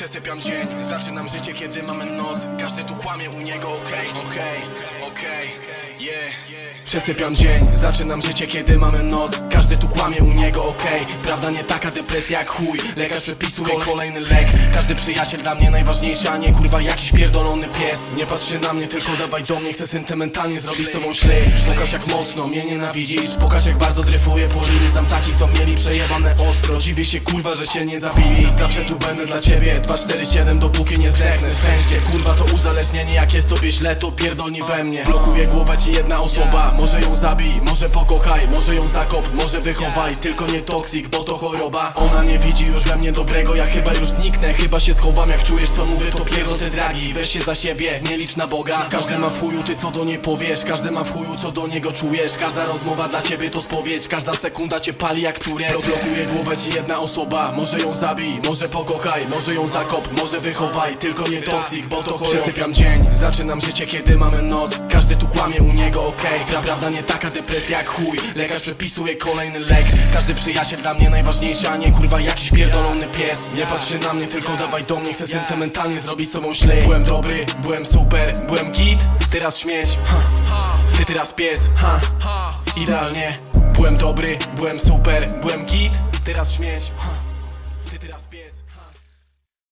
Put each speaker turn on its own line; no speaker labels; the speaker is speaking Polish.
Przesypiam dzień, zaczynam życie kiedy mamy noc Każdy tu kłamie u niego, okej, okej, okej, Przesypiam dzień, zaczynam życie kiedy mamy noc. Każdy tu kłamie u niego, okej. Prawda nie taka depresja jak chuj. Lekarz przepisuje kolejny lek. Każdy przyjaciel dla mnie najważniejszy, a nie kurwa jakiś pierdolony pies. Nie patrzy na mnie, tylko dawaj do mnie. Chcę sentymentalnie zrobić z tobą ślej. Pokaż jak mocno mnie nienawidzisz. Pokaż jak bardzo dryfuję po linii Znam takich co mieli przejebane ostro. Dziwię się kurwa, że się nie zabili. Zawsze tu będę dla ciebie. 247 dopóki nie zdechnę. Szczęście kurwa to uzależnienie. Jak jest tobie źle to pierdolni we mnie. Blokuje głowę ci jedna osoba Może ją zabij, może pokochaj Może ją zakop, może wychowaj Tylko nie toksik, bo to choroba. Ona nie widzi już we mnie dobrego Ja chyba już zniknę, chyba się schowam Jak czujesz co mówię to pierdol te dragi. Weź się za siebie, nie licz na Boga. Każdy ma w chuju, ty co do niej powiesz Każdy ma w chuju, co do niego czujesz. Każda rozmowa dla ciebie to spowiedź Każda sekunda cię pali jak turek Rozblokuje głowę ci jedna osoba Może ją zabij, może pokochaj Może ją zakop, może wychowaj Tylko nie toksik, bo to choroba. Przesypiam dzień, zaczynam życie kiedy mamy noc Każdy tu kłamie u niego, okej. Pra- Prawda nie taka depresja jak chuj. Lekarz przepisuje kolejny lek. Każdy przyjaciel dla mnie najważniejszy A nie kurwa jakiś pierdolony pies. Nie patrzy na mnie, tylko dawaj do mnie. Chcę sentymentalnie zrobić z tobą ślej. Byłem dobry, byłem super, byłem git. Teraz śmieć, ha. Ty teraz pies, ha. Idealnie. Byłem dobry, byłem super, byłem git. Teraz śmieć, ha. Ty teraz